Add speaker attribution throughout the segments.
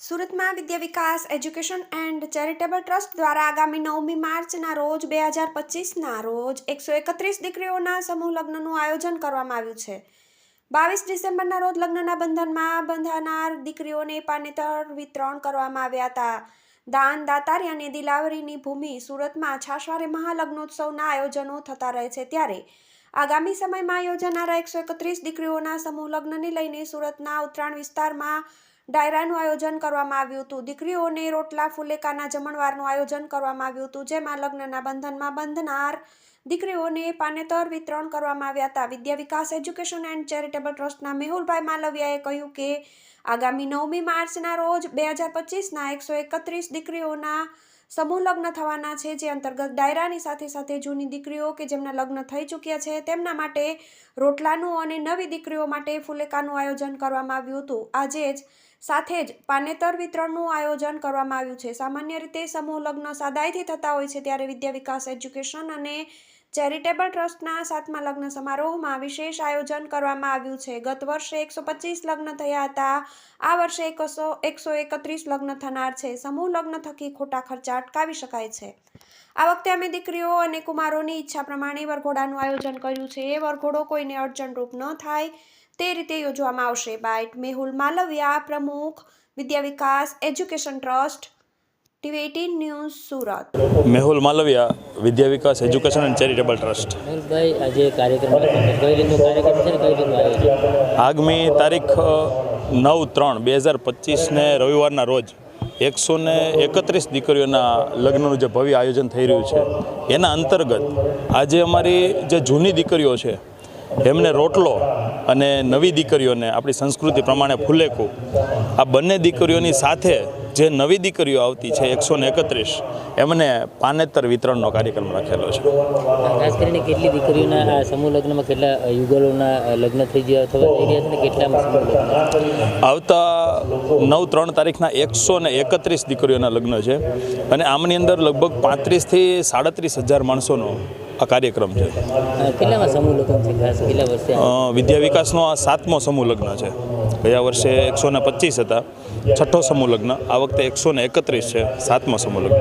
Speaker 1: સુરતમાં Vidya Vikas, education and charitable trust દ્વારા આગામી નવમી માર્ચના રોજ બે હજાર પચીસના રોજ એકસો એકત્રીસ દીકરીઓના સમૂહ લગ્નનું આયોજન કરવામાં આવ્યું છે. બાવીસ ડિસેમ્બરના રોજ લગ્નના બંધનમાં બંધાનાર દીકરીઓને પાનેતર વિતરણ કરવામાં આવ્યા હતા. દાન, દાતારી અને દિલાવરીની ભૂમિ સુરતમાં છાશવારે મહાલગ્નોત્સવના આયોજનો થતા રહે છે ત્યારે આગામી સમયમાં યોજાનારા એકસો એકત્રીસ દીકરીઓના સમૂહ લગ્નને લઈને સુરતના ઉત્તરાયણ વિસ્તારમાં ડાયરાનું આયોજન કરવામાં આવ્યું હતું. દીકરીઓને રોટલા, ફુલેકાના જમણવારનું આયોજન કરવામાં આવ્યું હતું, જેમાં લગ્નના બંધનમાં બંધનાર દીકરીઓને પાનેતર વિતરણ કરવામાં આવ્યા હતા. Vidya Vikas, education and charitable ટ્રસ્ટના મેહુલભાઈ માલવિયાએ કહ્યું કે, આગામી નવમી માર્ચના રોજ બે હજાર પચીસના એકસો એકત્રીસ દીકરીઓના સમૂહ લગ્ન થવાના છે, જે અંતર્ગત ડાયરાની સાથે સાથે જૂની દીકરીઓ કે જેમના લગ્ન થઈ ચૂક્યા છે, તેમના માટે રોટલાનું અને નવી દીકરીઓ માટે ફુલેકાનું આયોજન કરવામાં આવ્યું હતું. આજે જ સાથે જ પાનેતર વિતરણનું આયોજન કરવામાં આવ્યું છે. સામાન્ય રીતે સમૂહ લગ્ન સાદાઈથી થતા હોય છે ત્યારે વિદ્યા વિકાસ એજ્યુકેશન અને ચેરિટેબલ ટ્રસ્ટના સાતમા લગ્ન સમારોહમાં વિશેષ આયોજન કરવામાં આવ્યું છે. ગત વર્ષે એકસો પચીસ લગ્ન થયા હતા. આ વર્ષે એકસો એકસો એકત્રીસ લગ્ન થનાર છે. સમૂહ લગ્ન થકી ખોટા ખર્ચા અટકાવી શકાય છે. આ વખતે અમે દીકરીઓ અને કુમારોની ઈચ્છા પ્રમાણે વરઘોડાનું આયોજન કર્યું છે. એ વરઘોડો કોઈને અડચણરૂપ ન થાય. તે રીતે યોજવામાં આવશે. બાઇટ મેહુલ માલવિયા પ્રમુખ Vidya Vikas education trust TV eighteen news Surat.
Speaker 2: Mehul Malviya Vidya Vikas education and charitable trust.
Speaker 3: મેહુલભાઈ આજે કાર્યક્રમ કઈ રીતનો કાર્યક્રમ છે કઈ રીતનું
Speaker 2: આગામી તારીખ નવ ત્રણ બે હજાર પચીસને રવિવારના રોજ એકસો ને એકત્રીસ દીકરીઓના લગ્નનું જે ભવ્ય આયોજન થઈ રહ્યું છે એના અંતર્ગત આજે અમારી જે જૂની દીકરીઓ છે એમને રોટલો અને નવી દીકરીઓને આપણી સંસ્કૃતિ પ્રમાણે ફૂલેકું. આ બંને દીકરીઓની સાથે જે નવી દીકરીઓ આવતી છે એકસો ને એકત્રીસ એમને પાનેતર વિતરણનો કાર્યક્રમ રાખેલો છે.
Speaker 3: ખાસ કરીને કેટલી દીકરીઓના આ સમૂહ લગ્નમાં કેટલા યુગલોના લગ્ન થઈ ગયા અથવા થઈ ગયા છે ને કેટલા
Speaker 2: આવતા નવ ત્રણ તારીખના એકસો ને એકત્રીસ દીકરીઓના લગ્ન છે. અને આમની અંદર લગભગ પાંત્રીસથી સાડત્રીસ હજાર માણસોનો આ કાર્યક્રમ છે. વિદ્યા વિકાસનો આ સાતમો સમૂહ લગ્ન છે. ગયા વર્ષે એકસો ને પચીસ હતા. છઠ્ઠો સમૂહ લગ્ન. આ વખતે એકસો ને એકત્રીસ છે. સાતમો સમૂહ લગ્ન.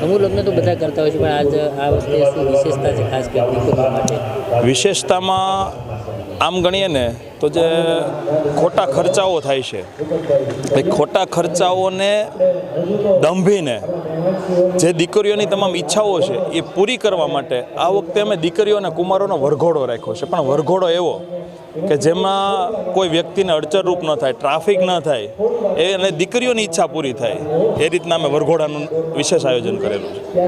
Speaker 3: સમૂહ લગ્ન તો બધા કરતા હોય છે પણ આજ આ વખતે શું વિશેષતા છે ખાસ કરીને
Speaker 2: વિશેષતામાં આમ ગણીએ ને તો જે ખોટા ખર્ચાઓ થાય છે, એ ખોટા ખર્ચાઓને દંભીને જે દીકરીઓની તમામ ઈચ્છાઓ છે, એ પૂરી કરવા માટે આ વખતે અમે દીકરીઓ કુમારોનો વરઘોડો રાખ્યો છે. પણ વરઘોડો એવો કે જેમાં કોઈ વ્યક્તિને અડચણરૂપ ન થાય, ટ્રાફિક ન થાય, એ અને દીકરીઓની ઈચ્છા પૂરી થાય, એ રીતના અમે વરઘોડાનું વિશેષ આયોજન કરેલું છે.